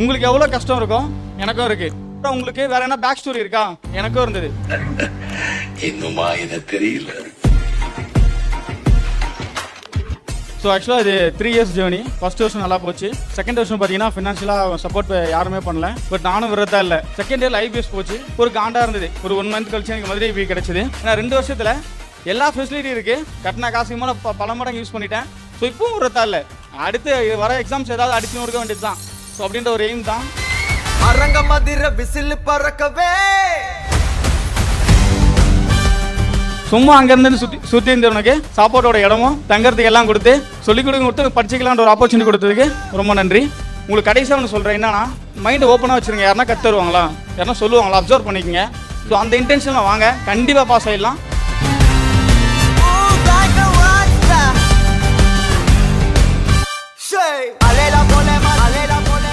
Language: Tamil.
உங்களுக்கு எவ்வளோ கஷ்டம் இருக்கும் எனக்கும் இருக்கு. உங்களுக்கு வேற என்ன பேக் ஸ்டோரி இருக்கா? எனக்கும் இருந்தது. இன்னுமா இத தெரியல. ஸோ ஆக்சுவலாக இது த்ரீ இயர்ஸ் ஜேர்னி ஃபர்ஸ்ட் வருஷம் நல்லா போச்சு. செகண்ட் வருஷம் பார்த்தீங்கன்னா ஃபினான்ஷியலாக சப்போர்ட் யாருமே பண்ணல. பட் நானும் விரதா இல்லை. செகண்ட் இயர் ஐபிஎஸ் போச்சு. ஒரு காண்டா இருந்தது. ஒரு ஒன் மந்த் கழிச்சு எனக்கு மதுரை பி கிடைச்சது. ஏன்னா ரெண்டு வருஷத்தில் எல்லா ஃபெசிலிட்டி இருக்கு. கட்டின காசு மேலே பல மடங்கு யூஸ் பண்ணிட்டேன். ஸோ இப்பவும் விரதா இல்லை. அடுத்து வர எக்ஸாம்ஸ் ஏதாவது அடிச்சு கொடுக்க வேண்டியது தான் ஸோ அப்படின்ற ஒரு எய்ம் தான். அரங்க மதிர விசில் பறக்கவே. சும்மா அங்கேருந்து சுற்றி சுற்றி இருந்தவனுக்கு சாப்பாட்டோட இடமும் தங்கறதுக்கு எல்லாம் கொடுத்து சொல்லிக் கொடுக்க கொடுத்து படிச்சிக்கலான்ற ஒரு ஆப்பர்ச்சுனிட்டி கொடுத்ததுக்கு ரொம்ப நன்றி. உங்களுக்கு கடைசியாக ஒன்று சொல்கிறேன் என்னன்னா மைண்டு ஓப்பனாக வச்சுருங்க. யாருனா கற்றுருவாங்களா யாருன்னா சொல்லுவாங்களா? அப்சர்வ் பண்ணிக்கங்க. ஸோ அந்த இன்டென்ஷனில் வாங்க. கண்டிப்பாக பாஸ் ஆகிடலாம் Hey, alela pone